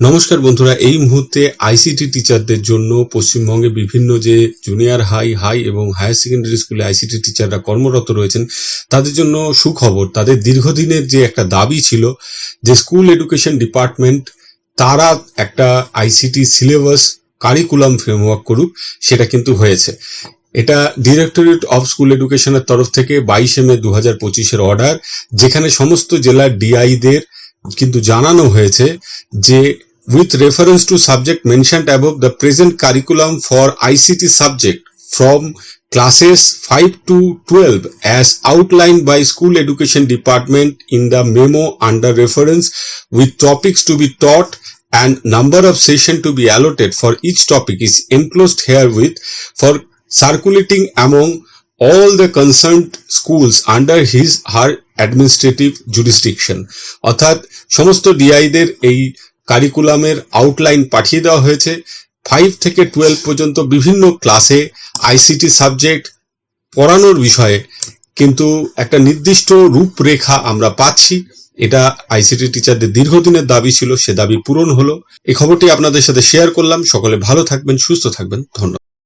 নমস্কার বন্ধুরা, এই মুহূর্তে আইসিটি টিচারদের জন্য পশ্চিমবঙ্গে বিভিন্ন যে জুনিয়র হাই হাই এবং হায়ার সেকেন্ডারি স্কুলে আইসিটি টিচাররা কর্মরত রয়েছেন, তাদের জন্য সুখবর, তাদের দীর্ঘদিনের যে একটা দাবি ছিল যে স্কুল এডুকেশন ডিপার্টমেন্ট তারা একটা আইসিটি সিলেবাস কারিকুলাম ফ্রেমওয়ার্ক করুক, সেটা কিন্তু হয়েছে। এটা ডিরেক্টরেট অফ স্কুল এডুকেশনের তরফ থেকে বাইশে মে দু হাজার পঁচিশের অর্ডার যেখানে সমস্ত জেলার ডিআইদের কিন্তু জানানো হয়েছে যে with reference to subject mentioned above the present curriculum for ICT subject from classes 5 to 12 as outlined by school education department in the memo under reference with topics to be taught and number of session to be allotted for each topic is enclosed herewith for circulating among all the concerned schools under his her administrative jurisdiction অর্থাৎ সমস্ত ডিআইদের এই কারিকুলামের outline পাঠিয়ে দেওয়া হয়েছে। Five থেকে twelve পর্যন্ত বিভিন্ন ক্লাসে আইসিটি সাবজেক্ট পড়ানোর বিষয়ে কিন্তু একটা নির্দিষ্ট রূপরেখা আমরা পাচ্ছি। এটা আইসিটি টিচারদের দীর্ঘদিনের দাবি ছিল, সে দাবি পূরণ হলো। এই খবরটি আপনাদের সাথে শেয়ার করলাম। সকলে ভালো থাকবেন, সুস্থ থাকবেন। ধন্যবাদ।